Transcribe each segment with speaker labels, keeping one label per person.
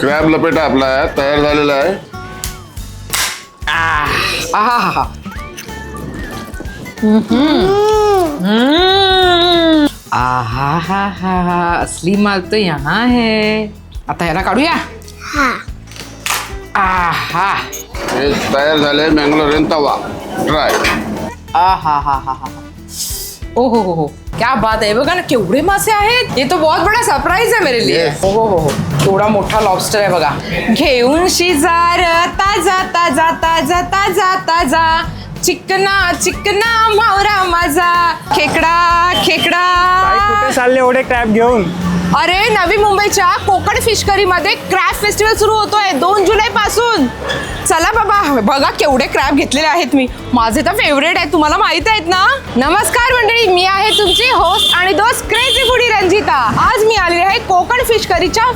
Speaker 1: Crab लपेटा आपला आहे तयार झालेला आहे.
Speaker 2: आहा. हा हा आहा. हा हा हा. असली माल तो यहाँ है. आता ह्याला काढूया?
Speaker 3: हा.
Speaker 2: आहा.
Speaker 1: हे तयार झाले मँगलोरियन तवा. ड्राय
Speaker 2: आहा हा हा हा. ओ हो हो हो. क्या बात आहे बघा ना केवढे मासे आहेत. हे तो बहुत बडा सरप्राईज आहे मेरे लिए.
Speaker 1: Yes.
Speaker 2: हो हो हो हो. केवढा मोठा लॉबस्टर आहे बघा. घेऊन शिजार ताजा ताजा ताजा ताजा ताजा. चिकना चिकना मावरा माझा. खेकडा खेकडा.
Speaker 4: ताई, कुठे चालले एवढे क्रॅप घेऊन?
Speaker 2: अरे नवी मुंबईच्या कोकण फिशकरी मध्ये क्रॅब फेस्टिवल सुरू होतोय दोन जुलै पासून चला बाबा बघा केवढे क्रॅब घेतलेले आहेत मी. माझे तर फेवरेट आहेत तुम्हाला माहीत आहेत ना? नमस्कार मंडळी मी आहे तुमची होस्ट आणि दोस्त क्रेझी फुडी रंजिता. आज मी आली आहे कोकण फिशकरीच्या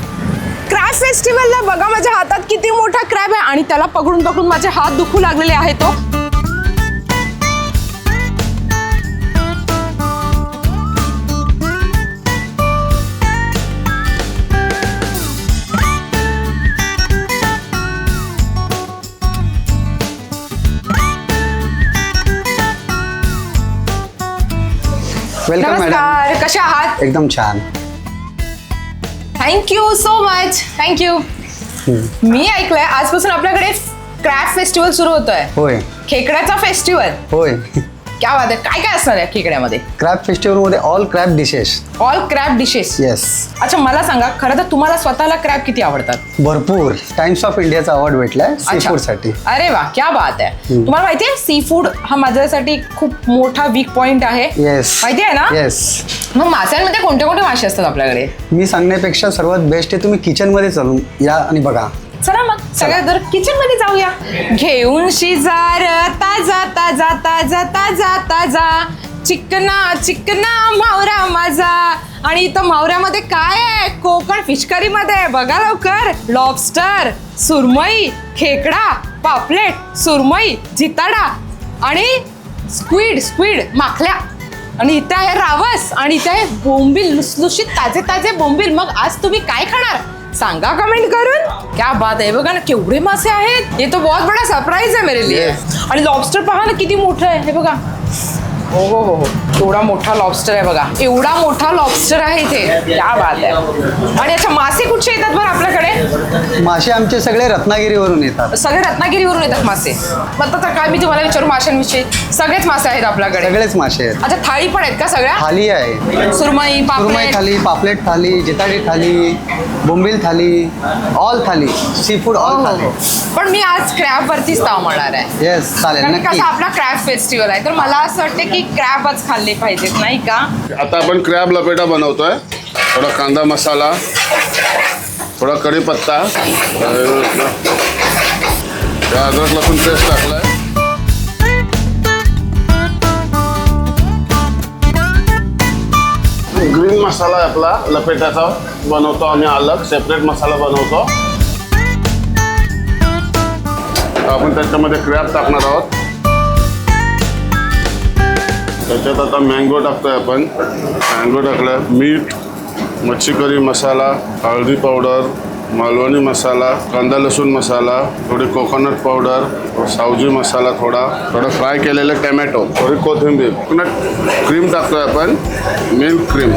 Speaker 2: क्रॅब फेस्टिवलला बघा माझ्या हातात किती मोठा क्रॅब आहे आणि त्याला पकडून पकडून माझे हात दुखू लागलेले आहेत तो
Speaker 5: वेलकम मॅडम
Speaker 2: नमस्कार कसे आहात?
Speaker 5: एकदम छान.
Speaker 2: Thank you so much thank you मी ऐकलंय आजपासून आपल्याकडे क्रॅब फेस्टिवल सुरू होतोय.
Speaker 5: होय.
Speaker 2: खेकड्याचा फेस्टिवल
Speaker 5: होय.
Speaker 2: क्या बात आहे काय काय असणार आहे खेकड्यामध्ये?
Speaker 5: क्रॅब फेस्टिवलमध्ये all crab dishes
Speaker 2: all crab dishes
Speaker 5: yes
Speaker 2: अच्छा मला सांगा खरं तर तुम्हाला स्वतःला क्रॅब किती आवडतात?
Speaker 5: भरपूर. टाइम्स ऑफ इंडियाचा अवॉर्ड भेटलाय सी
Speaker 2: अच्छा.
Speaker 5: फूडसाठी
Speaker 2: अरे वा क्या बात आहे तुम्हाला माहितीये सी फूड हा माझ्यासाठी खूप मोठा वीक पॉइंट आहे.
Speaker 5: येस
Speaker 2: माहिती आहे ना?
Speaker 5: येस
Speaker 2: मग माशांमध्ये कोणते कोणते मासे असतात आपल्याकडे?
Speaker 5: मी सांगण्यापेक्षा सर्वात बेस्ट आहे तुम्ही किचनमध्ये चालून या आणि बघा.
Speaker 2: चला मग सगळ्यात जर किचनमध्ये जाऊया. घेऊन शिजार ताजा ताजा ताजा ताजा ताजा. चिकना चिकना मावरा माझा. आणि इथं मावऱ्यामध्ये काय आहे? कोकण फिशकरी मध्ये बघा लवकर. लॉबस्टर सुरमई खेकडा पापलेट सुरमई जिताडा आणि स्क्विड स्क्विड माखल्या. आणि इथे आहे रावस आणि इथे आहे बोंबील लुसलुशीत ताजे ताजे बोंबील. मग आज तुम्ही काय खाणार? सांगा कमेंट करून. क्या बात आहे. बघा ना केवढे मासे आहेत. हे तो बहुत बडा सरप्राईज आहे मेरे लिए. आणि लॉबस्टर पहा ना किती मोठं आहे. हे बघा. हो हो हो हो. एवढा मोठा लॉबस्टर आहे बघा. एवढा मोठा लॉबस्टर आहे इथे. क्या बात आहे. आणि अच्छा मासे कुठचे येतात बरं आपल्याकडे?
Speaker 5: मासे आमचे सगळे रत्नागिरीवरून येतात.
Speaker 2: सगळे रत्नागिरीवरून येतात मासे. मग आता काय मी तुम्हाला विचारू माशांविषयी? सगळेच मासे आहेत आपल्याकडे.
Speaker 5: सगळेच मासे आहेत.
Speaker 2: अच्छा थाळी पण आहेत का सगळ्या?
Speaker 5: थाली आहे.
Speaker 2: सुरमई
Speaker 5: सुरमई
Speaker 2: पापलेट
Speaker 5: थाली पापलेट थाली जिताडी थाली बोंबील thali all thali sea food all thali.
Speaker 2: पण मी आज क्रॅब वरतीच ताव म्हणणार आहे.
Speaker 5: येस चालेल
Speaker 2: कारण
Speaker 5: नक्की.
Speaker 2: कसं आपला क्रॅब फेस्टिवल आहे. तर मला असं वाटतं की क्रॅबच खाल्ले पाहिजेत नाही का?
Speaker 1: आता आपण क्रॅब लपेटा बनवतोय. थोडा कांदा मसाला थोडा कढीपत्ता अं, अद्रक लसूण पेस्ट टाकलाय. ग्रीन मसाला आहे आपला लपेट्याचा बनवतो आम्ही अलग सेपरेट मसाला बनवतो. आपण त्याच्यामध्ये क्रॅब टाकणार आहोत. त्याच्यात आता मँगो टाकतोय आपण. मँगो टाकला मीठ मच्छी करी मसाला हळदी पावडर मालवणी मसाला कांदा लसूण मसाला थोडी कोकोनट पावडर सावजी मसाला थोडा थोडं फ्राय केलेलं टमॅटो थोडी कोथिंबीर कोकोनट क्रीम टाकतोय आपण मिल्क क्रीम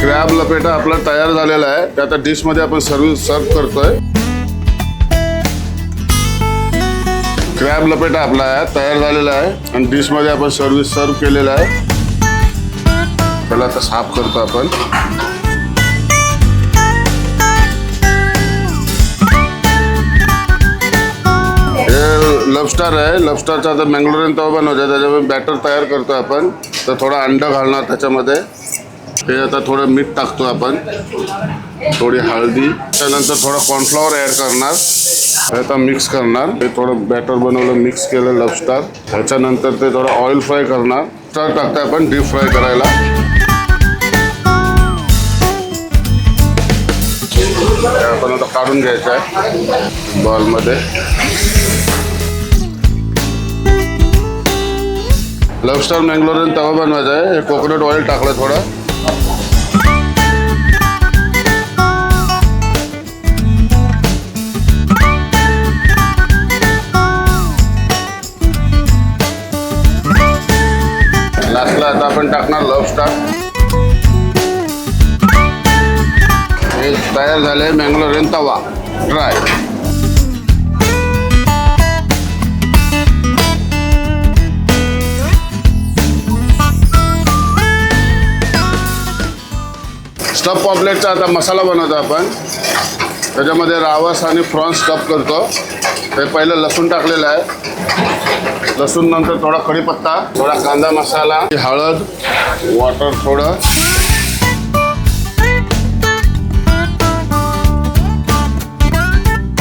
Speaker 1: क्रॅब लपेटा आपला तयार झालेला आहे. ते आता डिशमध्ये आपण सर्व सर्व करतोय. क्रॅब लपेटा आपला आहे तयार झालेला आहे. आणि डिशमध्ये आपण सर्विस सर्व केलेला आहे. त्याला आता साफ करतो आपण. हे लबस्टार आहे. लबस्टारचा आता मँगलोरियन तवा बनवतो. त्याच्यामध्ये बॅटर तयार करतो आपण. तर थोडा अंड घालणार त्याच्यामध्ये. हे आता थोडं मीठ टाकतो आपण. थोडी हळदी. त्यानंतर थोडं कॉर्नफ्लॉवर ॲड करणार. आता मिक्स करणार. ते थोडं बॅटर बनवलं मिक्स केलं लबस्टार ह्याच्यानंतर ते थोडं ऑइल फ्राय करणार. स्टर टाकताय आपण डीप फ्राय करायला. आपण आता काढून घ्यायचं आहे बॉलमध्ये लबस्टार मँगलोरियन तवा बनवायचा आहे. हे कोकोनट ऑइल टाकलं थोडं. तयार झाले मँगलोरियन तवा. ड्राय स्टफ पॉपलेटचा आता मसाला बनवतो आपण. त्याच्यामध्ये रावस आणि प्रॉन्स स्टफ करतो. ते पहिलं लसूण टाकलेलं आहे. लसूण नंतर थोडा कढीपत्ता थोडा कांदा मसाला हळद वॉटर थोडं.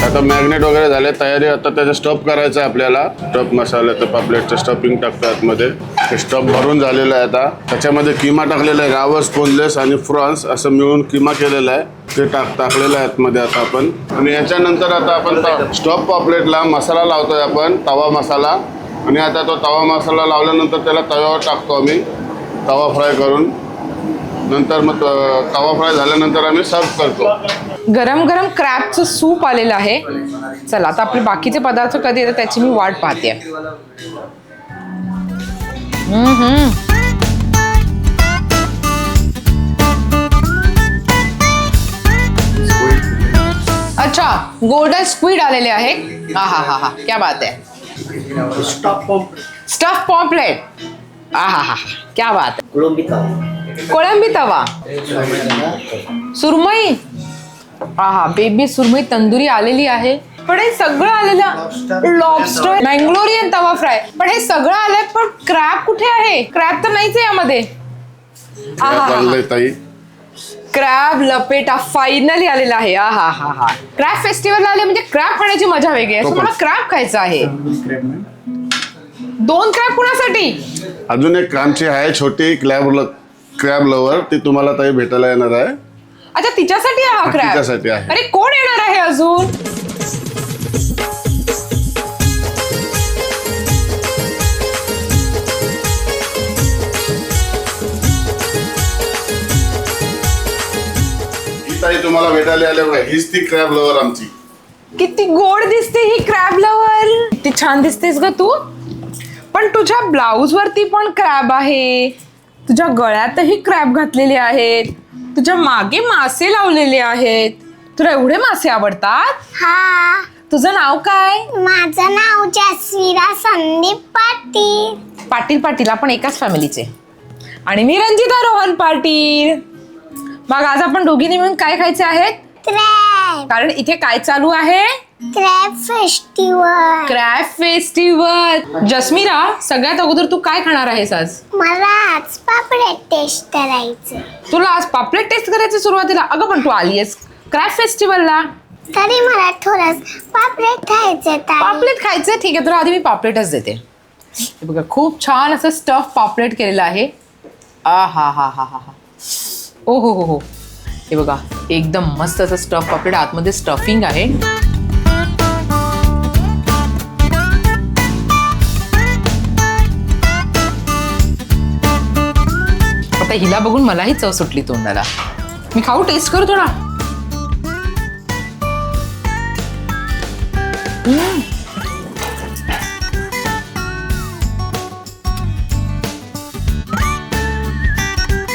Speaker 1: आता मॅग्नेट वगैरे झाले तयारी आता त्याचं स्टफ करायचं आहे आपल्याला. स्टफ मसाल्याचं पापलेटचं स्टफिंग टाकतो आतमध्ये. हे स्टफ भरून झालेलं आहे आता. त्याच्यामध्ये किमा टाकलेला आहे गावस बोनलेस आणि फ्रॉन्स असं मिळून किमा केलेला आहे. ते टाक टाकलेलं आहे आतमध्ये आता आपण. आणि याच्यानंतर आता आपण स्टफ पॉपलेटला मसाला लावतोय आपण तवा मसाला. आणि आता तो तवा मसाला लावल्यानंतर त्याला तव्यावर टाकतो आम्ही. तवा फ्राय करून. नंतर मग तवा फ्राय झाल्यानंतर आम्ही सर्व करतो.
Speaker 2: गरम गरम क्रॅबचं सूप आलेलं आहे. चला आता आपले बाकीचे पदार्थ कधी येतात त्याची मी वाट पाहते. अच्छा गोल्डन स्क्वीड आलेले आहेत हा हा हा हा. क्या बात आहे स्टफ पॉम्पलेट हा. हा हा क्या बात आहे कोळंबी तवा. सुरमई. हा हा बेबी सुरमई तंदुरी आलेली आहे. पण हे सगळं आलेलं लॉबस्टर मँगलोरियन तवा फ्राय पण हे सगळं आलंय पण क्रॅब कुठे आहे? क्रॅब तर नाहीच आहे यामध्ये.
Speaker 1: ताई.
Speaker 2: क्रॅब लपेटा फायनली आलेला आहे. आ हा हा. हा क्रॅब फेस्टिवलला आले म्हणजे क्रॅब खाण्याची मजा वेगळी आहे. So. मला क्रॅब खायचा आहे. दोन क्रॅब कुणासाठी?
Speaker 1: अजून एक आमची आहे छोटी क्रॅब क्रॅब लवर ती तुम्हाला ताई भेटायला येणार आहे.
Speaker 2: अच्छा तिच्यासाठी आहे हा क्रॅब
Speaker 1: तिच्यासाठी आहे.
Speaker 2: अरे कोण येणार आहे अजून?
Speaker 1: ही ताई तुम्हाला भेटायला आले बघा हीच ती क्रॅब लवर आमची.
Speaker 2: किती गोड दिसते ही क्रॅब लवर किती छान दिसतेस ग तू. पण तुझ्या ब्लाऊज वरती पण क्रॅब आहे. तुझ्या गळ्यातही क्रॅब घातलेले आहेत. तुझ्या मागे मासे लावलेले आहेत. तुला एवढे मासे आवडतात?
Speaker 3: हा.
Speaker 2: तुझं नाव काय?
Speaker 3: माझं नाव जसवीरा संदीप पाटील.
Speaker 2: पाटील पाटील आपण एकाच फॅमिलीचे आणि मी रंजिता रोहन पाटील. मग आज आपण दोघींनी मिळून काय खायचे आहेत?
Speaker 3: क्रॅब
Speaker 2: कारण इथे काय चालू आहे?
Speaker 3: क्रॅब फेस्टिवल
Speaker 2: क्रॅब फेस्टिवल जस्मिरा सगळ्यात अगोदर तू काय खाणार आहेस आज?
Speaker 3: मला आज पापड टेस्ट करायचं
Speaker 2: तुला आज पापलेट टेस्ट करायची सुरुवातीला? अगं पण तू आलीयस क्रॅब फेस्टिवलला
Speaker 3: तरी मला थोडस पापलेट खायचं ताई.
Speaker 2: पापलेट खायचं ठीक आहे तुला आधी मी पापलेटच देते. हे बघा खूप छान असं स्टफ पापलेट केलेलं आहे. आ हा हा हा हा हा. ओ हो हो हो. हे बघा एकदम मस्त असं स्टफ पापलेट. आतमध्ये स्टफिंग आहे. आता हिला बघून मलाही चव सुटली तोंडाला. मी खाऊ टेस्ट करू थोडा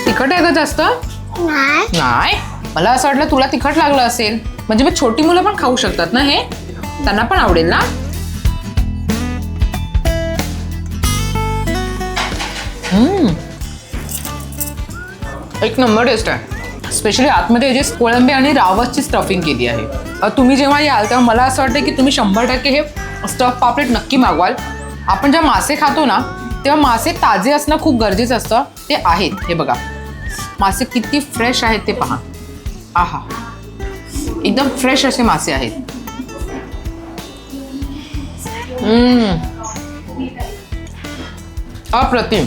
Speaker 2: तिखट आहे का जास्त?
Speaker 3: नाही.
Speaker 2: नाही. मला असं वाटलं तुला तिखट लागलं असेल. म्हणजे मग छोटी मुलं पण खाऊ शकतात ना हे? त्यांना पण आवडेल ना? हम्म. एक नंबर टेस्ट आहे. स्पेशली आतमध्ये जे कोळंबी आणि रावसची स्टफिंग केली आहे. तुम्ही जेव्हा याल तेव्हा मला असं वाटतं की तुम्ही शंभर टक्के हे स्टफ पापलेट नक्की मागवाल. आपण जेव्हा मासे खातो ना तेव्हा मासे ताजे असणं खूप गरजेचं असतं. ते आहेत हे बघा. मासे किती फ्रेश आहेत ते पहा. आहा. एकदम फ्रेश असे मासे आहेत. अप्रतिम.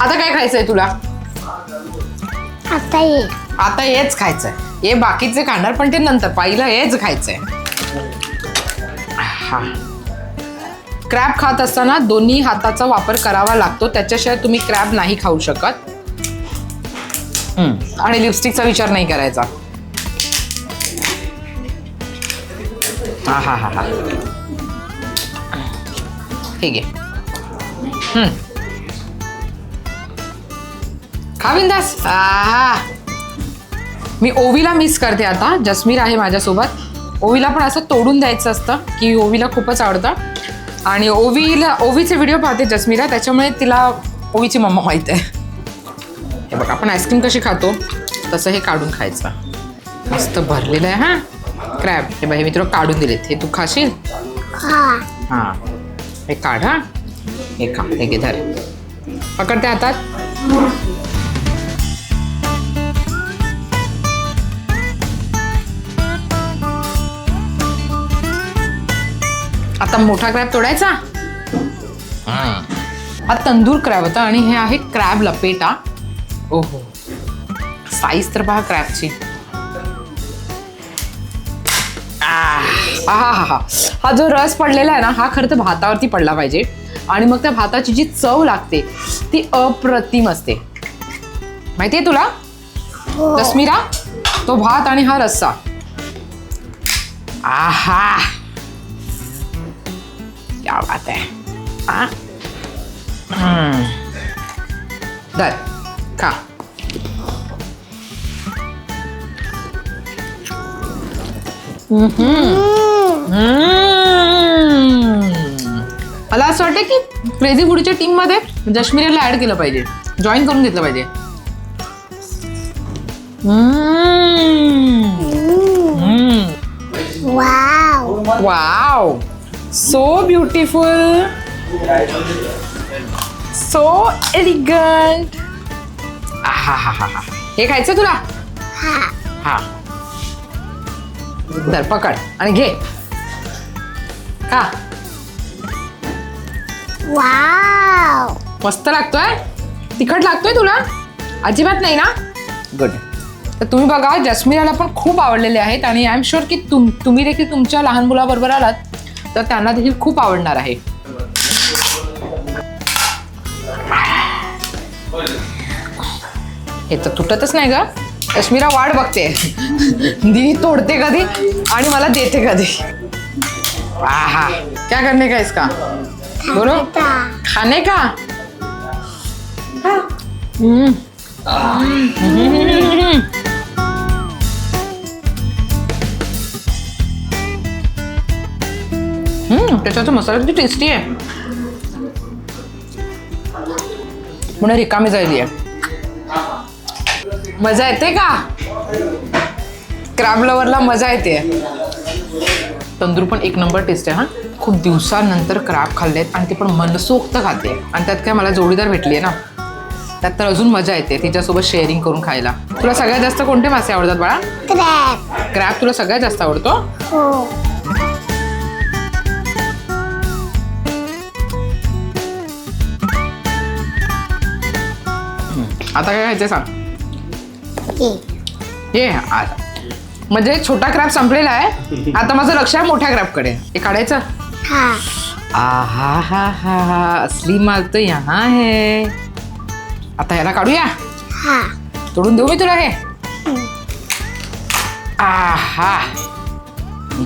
Speaker 2: आता काय खायचंय तुला?
Speaker 3: आता ये.
Speaker 2: आता हेच खायचंय. हे बाकीचे खाणार पण ते नंतर. पहिलं हेच खायचंय. हा. क्रॅब खात असताना दोन्ही हाताचा वापर करावा लागतो. त्याच्याशिवाय तुम्ही क्रॅब नाही खाऊ शकत. हम्म. आणि लिपस्टिकचा विचार नाही करायचा. हा हा हा हा. ठीक आहे हम्म. खा बिंदास आहा मी ओवीला मिस करते आता जसमीर आहे माझ्यासोबत. ओवीला पण असं तोडून द्यायचं असतं की ओवीला खूपच आवडतं. आणि ओवीला ओवीचे व्हिडिओ पाहते जसमीरा त्याच्यामुळे तिला ओवीची मम्मा माहीत आहे. हे बघ आपण आईस्क्रीम कशी खातो तसं हे काढून खायचं. मस्त भरलेलं आहे हा. क्रॅब हे बघ हे मी तुला काढून दिलेत. हे तू खाशील?
Speaker 3: हा.
Speaker 2: हां काढ हा? हे खा हे घे धर. पकडते हातात. आता मोठा क्रॅब तोडायचा? हा. तंदूर क्रॅब होता आणि हे आहे क्रॅब लपेटा. ओहो. साईज तर पहा क्रॅबची हा हा हा. हा जो रस पडलेला आहे ना हा खरं तर भातावरती पडला पाहिजे. आणि मग त्या भाताची जी चव लागते ती अप्रतिम असते. माहिती आहे तुला कश्मीरा तो भात आणि हा रस्सा. आहा. क्या बात आहे. हा? खा. मला असं वाटतं की क्रेझी फूडच्या टीममध्ये जश्मीरला ऍड केलं पाहिजे. जॉईन करून घेतलं पाहिजे.
Speaker 3: Wow
Speaker 2: wow so beautiful so elegant हा हा हा हा हे. खायचं तुला
Speaker 3: हा.
Speaker 2: धर पकड आणि घे.
Speaker 3: वाव.
Speaker 2: मस्त लागतोय? तिखट लागतोय तुला? अजिबात नाही ना? गुड तर तुम्ही बघा जस्मिराला पण खूप आवडलेले आहेत आणि आय एम शुअर की तुम तुम्ही देखील तुमच्या लहान मुलाबरोबर आलात तर त्यांना देखील खूप आवडणार आहे. हे तर तुटतच नाही ग. कश्मीरा वाट बघते. दी तोडते कधी आणि मला देते कधी. आहा. क्या करने का इसका? बोलो. खाने का? हम्म. त्याच्याचा मसाला किती टेस्टी आहे. म्हणून रिकामी जायली आहे मजा येते का? क्रॅब लवरला मजा येते. तंदूर पण एक नंबर टेस्ट आहे हा. खूप दिवसानंतर क्रॅब खाल्लेत आणि ती पण मनसोक्त खाते. आणि त्यात काय मला जोडीदार भेटली आहे ना त्यात तर अजून मजा येते तिच्यासोबत शेअरिंग करून खायला. तुला सगळ्यात जास्त कोणते मासे आवडतात बाळा?
Speaker 3: क्रॅब
Speaker 2: क्रॅब तुला सगळ्यात जास्त आवडतो?
Speaker 3: हो.
Speaker 2: आता काय खायचं सांग.
Speaker 3: ये.
Speaker 2: म्हणजे छोटा क्रॅब संपलेला आहे. आता माझं लक्ष आहे मोठ्या क्रॅबकडे हे काढायचं?
Speaker 3: हा.
Speaker 2: आहा हा हा हा. असली माल तर यहाँ है आता ह्याला काढूया.
Speaker 3: हा.
Speaker 2: तोडून देऊ मी तुला हे. आहा.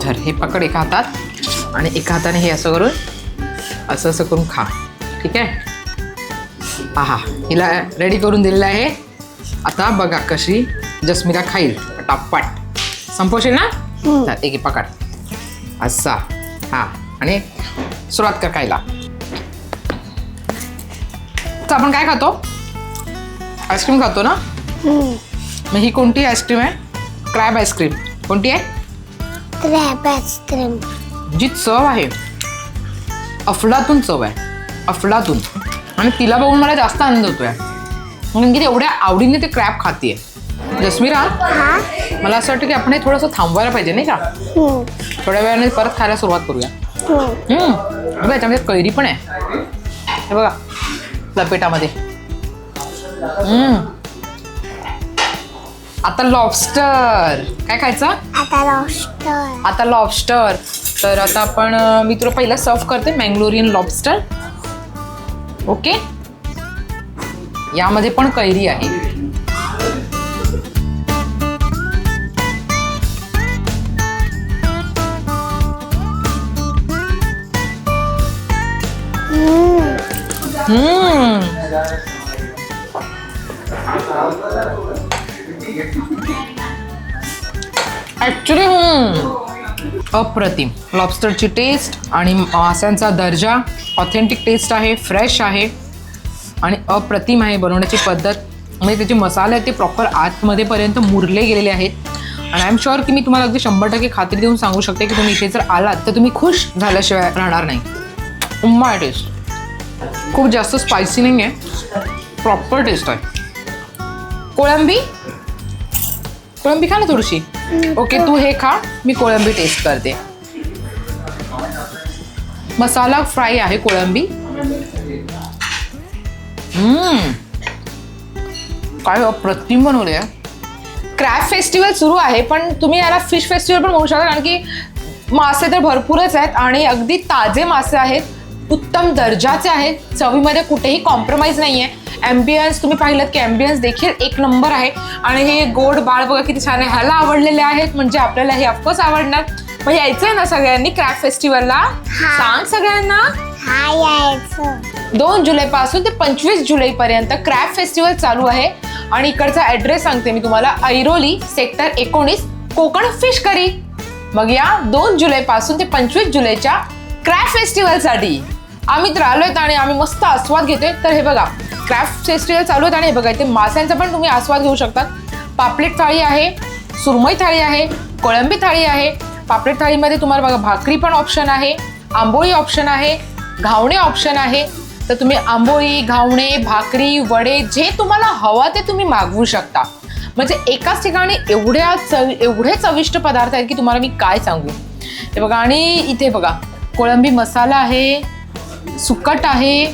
Speaker 2: धर हे पकड एका हातात आणि एका हाताने हे असं करून असं असं करून खा. ठीक आहे? आहा हिला रेडी करून दिलेलं आहे. आता बघा कशी जस्मिरा खाईल. पटापट. संपवशील ना? तर एक एक पकड. असा. हा. आणि सुरुवात कर खायला. तर आपण काय खातो? आईस्क्रीम खातो ना? मग ही कोणती आईस्क्रीम आहे? Crab ice cream. कोणती आहे?
Speaker 3: Crab ice cream.
Speaker 2: जी चव आहे. अफलातून चव आहे. अफलातून. आणि तिला बघून मला जास्त आनंद होतोय. ती एवढ्या आवडीने ते क्रॅब खातीये. जस्मिरा
Speaker 3: हा?
Speaker 2: मला असं वाटतं की आपण हे थोडंसं थांबवायला पाहिजे नाही का?
Speaker 3: हम्म.
Speaker 2: थोड्या वेळाने परत खायला सुरुवात करूया.
Speaker 3: हम्म.
Speaker 2: हम्म. बघा याच्यामध्ये कैरी पण आहे. हे बघा लपेटामध्ये. हम्म. आता लॉबस्टर काय खायचं?
Speaker 3: आता लॉबस्टर
Speaker 2: आता लॉबस्टर तर आता आपण मी तुला पहिला सर्व करते मँगलोरियन लॉबस्टर ओके यामध्ये पण कैरी आहे. हम्म. ॲक्च्युली अप्रतिम. लॉबस्टरची टेस्ट आणि माशांचा दर्जा ऑथेंटिक टेस्ट आहे फ्रेश आहे. आणि अप्रतिम आहे बनवण्याची पद्धत. म्हणजे त्याचे मसाले आहेत ते प्रॉपर आतमध्येपर्यंत मुरले गेलेले आहेत. आणि आय एम शुअर की मी तुम्हाला अगदी शंभर टक्के खात्री देऊन सांगू शकते की तुम्ही इथे जर आलात तर तुम्ही खुश झाल्याशिवाय राहणार नाही. उम्मा टेस्ट खूप जास्त स्पायसी नाही आहे प्रॉपर टेस्ट आहे. कोळंबी? कोळंबी खा ना थोडीशी. ओके तू हे खा मी कोळंबी टेस्ट करते. मसाला फ्राय आहे कोळंबी. काय अप्रतिम बनवले क्रॅब फेस्टिवल सुरू आहे पण तुम्ही याला फिश फेस्टिवल पण म्हणू शकता कारण की मासे तर भरपूरच आहेत आणि अगदी ताजे मासे आहेत उत्तम दर्जाचे आहेत. चवीमध्ये कुठेही कॉम्प्रोमाइज नाही आहे ॲम्बियन्स तुम्ही पाहिलं की ॲम्बियन्स देखील एक नंबर आहे. आणि हे गोड बाळ बघा किती छान आहे. ह्याला आवडलेले आहेत म्हणजे आपल्याला हे ऑफकोर्स आवडणार. मग यायचं आहे ना सगळ्यांनी क्रॅब फेस्टिवलला सांग सगळ्यांना.
Speaker 3: हा यायचं
Speaker 2: दोन जुलैपासून ते पंचवीस जुलैपर्यंत क्रॅब फेस्टिवल चालू आहे. आणि इकडचा ॲड्रेस सांगते मी तुम्हाला. ऐरोली सेक्टर एकोणीस कोकण फिश करी मग या दोन जुलैपासून ते पंचवीस जुलैच्या क्रॅफ्ट फेस्टिवलसाठी आम्ही तर आलोय आणि आम्ही मस्त आस्वाद घेतोय. तर हे बघा क्रॅब फेस्टिवल चालू आहेत आणि हे बघा इथे माशांचा पण तुम्ही आस्वाद घेऊ शकता. पापलेट थाळी आहे सुरमई थाळी आहे कोळंबी थाळी आहे. पापलेट थाळीमध्ये तुम्हाला बघा भाकरी पण ऑप्शन आहे आंबोळी ऑप्शन आहे घावणे ऑप्शन आहे. तर तुम्ही आंबोळी घावणे भाकरी वडे जे तुम्हाला हवा ते तुम्ही मागवू शकता. म्हणजे एकाच ठिकाणी एवढ्या चव एवढे चविष्ट पदार्थ आहेत की तुम्हाला मी काय सांगू? हे बघा आणि इथे बघा कोळंबी मसाला आहे सुकट आहे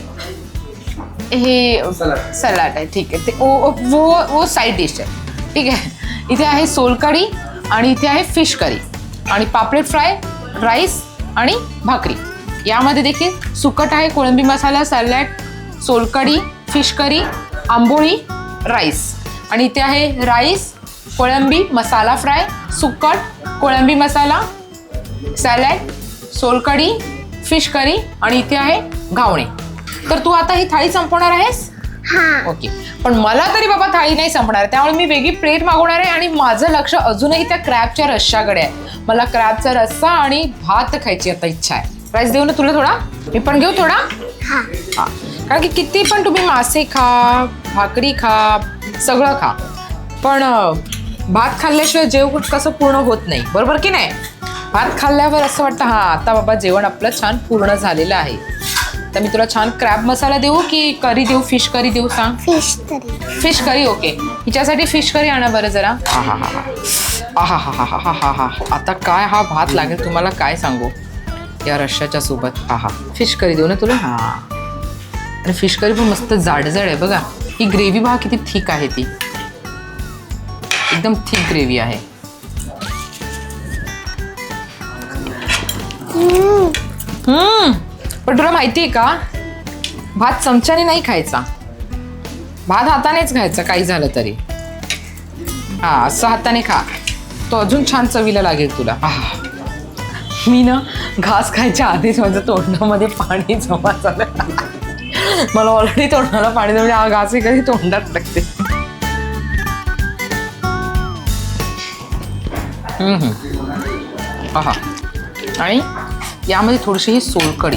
Speaker 2: हे सलाड. आहे ठीक आहे. ते ओ वो वो साईड डिश आहे. ठीक आहे. इथे आहे सोलकढी आणि इथे आहे फिश करी. आणि पापलेट फ्राय राईस आणि भाकरी. यामध्ये देखील सुकट आहे कोळंबी मसाला सॅलड सोलकढी फिश करी आंबोळी राईस. आणि इथे आहे राईस कोळंबी मसाला फ्राय सुकट कोळंबी मसाला सॅलड सोलकढी फिश करी आणि इथे आहे घावणे. तर तू आता ही थाळी संपवणार आहेस?
Speaker 3: हा.
Speaker 2: ओके. पण मला तरी बाबा थाळी नाही संपणार. त्यामुळे मी वेगळी प्लेट मागवणार आहे आणि माझं लक्ष अजूनही त्या क्रॅबच्या रश्श्याकडे आहे. मला क्रॅबचा रस्सा आणि भात खायची आता इच्छा आहे. राईस देऊ ना तुला थोडा? मी पण घेऊ थोडा?
Speaker 3: हा.
Speaker 2: हा. कारण की किती पण तुम्ही मासे खा भाकरी खा सगळं खा. पण भात खाल्ल्याशिवाय जेवण कसं पूर्ण होत नाही. बरोबर की नाही? भात खाल्ल्यावर असं वाटतं हां आता बाबा जेवण आपलं छान पूर्ण झालेलं आहे. तर मी तुला छान क्रॅब मसाला देऊ की करी देऊ फिश करी देऊ सांग?
Speaker 3: फिश तरी
Speaker 2: फिश करी ओके हिच्यासाठी फिश करी आणा बरं जरा. हा हा हा हा हा हा हा हा हा आता काय हा भात लागेल तुम्हाला काय सांगू? या रश्श्याच्या सोबत. हा फिश करी देऊ ना तुला? हा. आणि फिश करी पण मस्त जाडजड आहे बघा. ही ग्रेव्ही बघा किती थिक आहे ती. एकदम थिक ग्रेव्ही आहे. हम्म. पण तुला माहिती आहे का? भात चमच्याने नाही खायचा. भात हातानेच खायचा काही झालं तरी. हा असं हाताने खा. तो अजून छान चवीला लागेल तुला. आह. मी ना घास खायच्या आधीच माझ्या तोंडामध्ये पाणी जमा झालं. मला ऑलरेडी तोंडाला पाणी जमले हा घास कधी तोंडात टाकते हम्म, आणि यामध्ये थोडीशी ही सोलकढी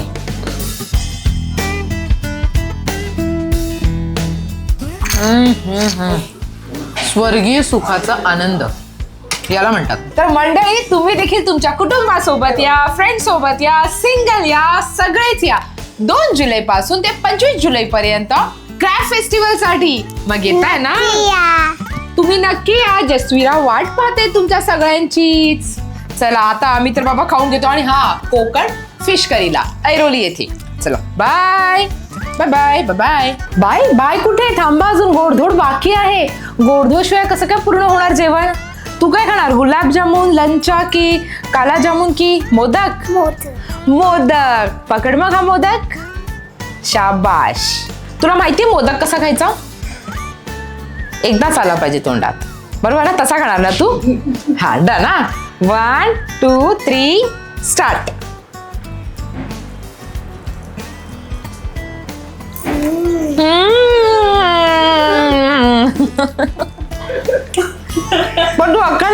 Speaker 2: स्वर्गीय सुखाचा आनंद. याला म्हणतात. तर मंडळी तुम्ही देखील तुमच्या कुटुंबासोबत या फ्रेंड सोबत या सिंगल या सगळेच या. दोन जुलै पासून ते पंचवीस जुलै पर्यंत क्रॅफ्ट फेस्टिवलसाठी. मग येताय ना? तुम्ही नक्की या. जसवीरा वाट पाहते तुमच्या सगळ्यांचीच. चला आता आम्ही तर बाबा खाऊन घेतो आणि हा कोकण फिश करीला ऐरोली येथे. चला bye bye bye bye bye bye कुठे? थांबा अजून गोडधोड बाकी आहे. गोडधोड शिवाय कसं काय पूर्ण होणार जेवण? तू काय खाणार? गुलाबजामुन लंचा की काला जामुन की मोदक? मोदक. पकड मग हा मोदक. शाबाश. तुला माहितीये मोदक कसा खायचा? एकदाच आला पाहिजे तोंडात. बरोबर ना? तसा खाणार ना तू? हा डन ना वन टू थ्री स्टार्ट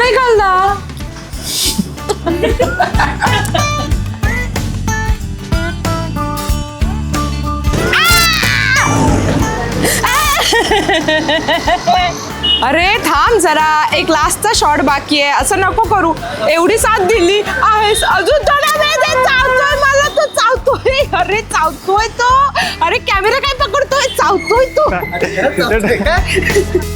Speaker 2: तू अक्का नाही खाल्ला. अरे थांब जरा एक लास्टचा शॉट बाकी आहे. असं नको करू. एवढी साथ दिली आहेस. अजून थोडा वेळ दे. चावतोय मला तो चावतोय. अरे चावतोय तो. अरे कॅमेरा काय पकडतोय? चावतोय तो.